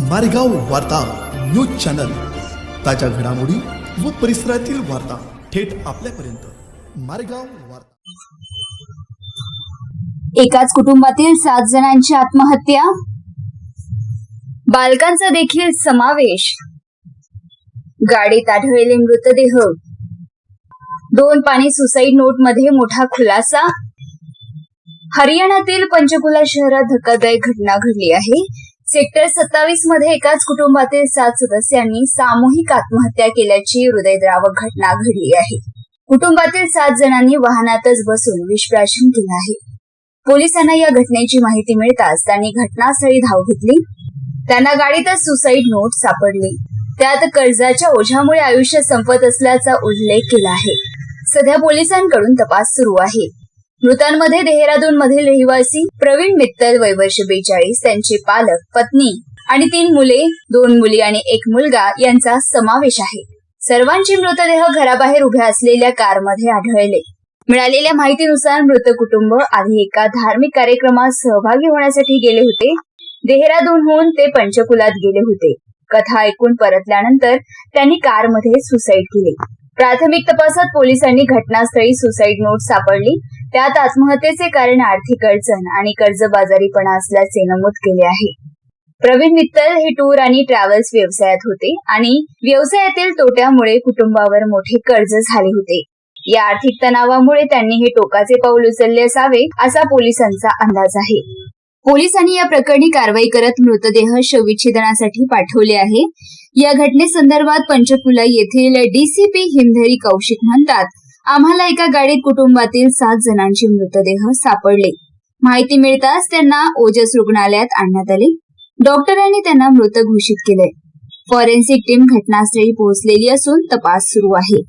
मारेगाव वार्ता news channel. ताज्या घडामोडी व परिसरातील वार्ता थेट आपल्यापर्यंत. मारेगाव वार्ता. एकाच कुटुंबातील सात जणांची आत्महत्या? बालकांचा देखील समावेश. गाडीत आढळलेले मृतदेह. दोन पाणी सुसाईड नोटमध्ये मोठा खुलासा. हरियाणातील पंचकुला शहरात धक्कादायक घटना घडली आहे. सेक्टर सत्तावीसमध्ये एकाच कुटुंबातील सात सदस्यांनी सामूहिक आत्महत्या केल्याची हृदयद्रावक घटना घडली आहे. कुटुंबातील सात जणांनी वाहनातच बसून विषप्राशन केलं आहे. पोलिसांना या घटनेची माहिती मिळताच त्यांनी घटनास्थळी धाव घेतली. त्यांना गाडीतच सुसाईड नोट सापडली. त्यात कर्जाच्या ओझ्यामुळे आयुष्य संपत असल्याचा उल्लेख केला आहे. सध्या पोलिसांकडून तपास सुरू आहे. मृतांमध्ये देहरादून मधील रहिवासी प्रवीण मित्तल वय वर्ष बेचाळीस त्यांचे पालक पत्नी आणि तीन मुले दोन मुली आणि एक मुलगा यांचा समावेश आहे. सर्वांचे मृतदेह घराबाहेर उभ्या असलेल्या कारमध्ये आढळले. मिळालेल्या माहितीनुसार मृत कुटुंब आधी एका धार्मिक कार्यक्रमात सहभागी होण्यासाठी गेले होते. देहरादूनहून ते पंचकुलात गेले होते. कथा ऐकून परतल्यानंतर त्यांनी कारमध्ये सुसाईड केले. प्राथमिक तपासात पोलिसांनी घटनास्थळी सुसाईड नोट सापडली. त्यात आत्महत्येचे कारण आर्थिक अडचण आणि कर्जबाजारीपणा असल्याचे नमूद केले आहे. प्रवीण मित्तल हे टूर आणि ट्रॅव्हल्स व्यवसायात होते आणि व्यवसायातील तोट्यामुळे कुटुंबावर मोठे कर्ज झाले होते. या आर्थिक तणावामुळे त्यांनी हे टोकाचे पाऊल उचलले असावे असा पोलिसांचा अंदाज आहे. पोलिसांनी या प्रकरणी कारवाई करत मृतदेह शवविच्छेदनासाठी पाठवले आहे. या घटनेसंदर्भात पंचकुला येथील डीसीपी हिमधरी कौशिक म्हणतात आम्हाला एका गाडीत कुटुंबातील सात जणांचे मृतदेह सापडले. माहिती मिळताच त्यांना ओजस रुग्णालयात आणण्यात आले. डॉक्टरांनी त्यांना मृत घोषित केले. फॉरेन्सिक टीम घटनास्थळी पोहोचलेली असून तपास सुरू आहे.